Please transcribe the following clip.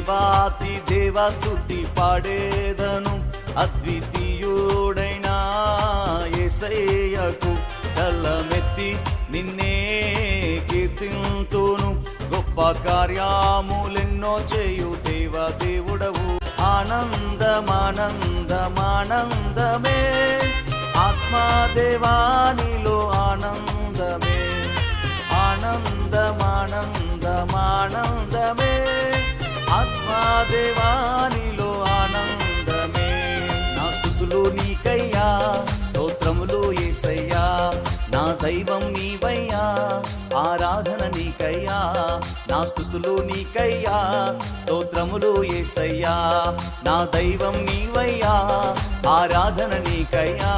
దేవాతి దేవస్తుతి పాడేదను అద్వితీయుడైన ఎసయ్యకు కళ్ళమెత్తి నిన్నే కీర్తింతును. గొప్ప కార్యాములెన్నో చేయు దేవ దేవుడవు ఆనందమానందమానందమే. ఆత్మదేవానిలో దేవానిలో ఆనందమే. నా స్థుతులు నీకయ్యా స్తోత్రములు ఏసయ్యా. నా దైవం నీవయ్యా ఆరాధన నీకయ్యా. నా స్థుతులు నీకయ్యా స్తోత్రములు ఏసయ్యా. నా దైవం నీవయ్యా ఆరాధన నీకయ్యా.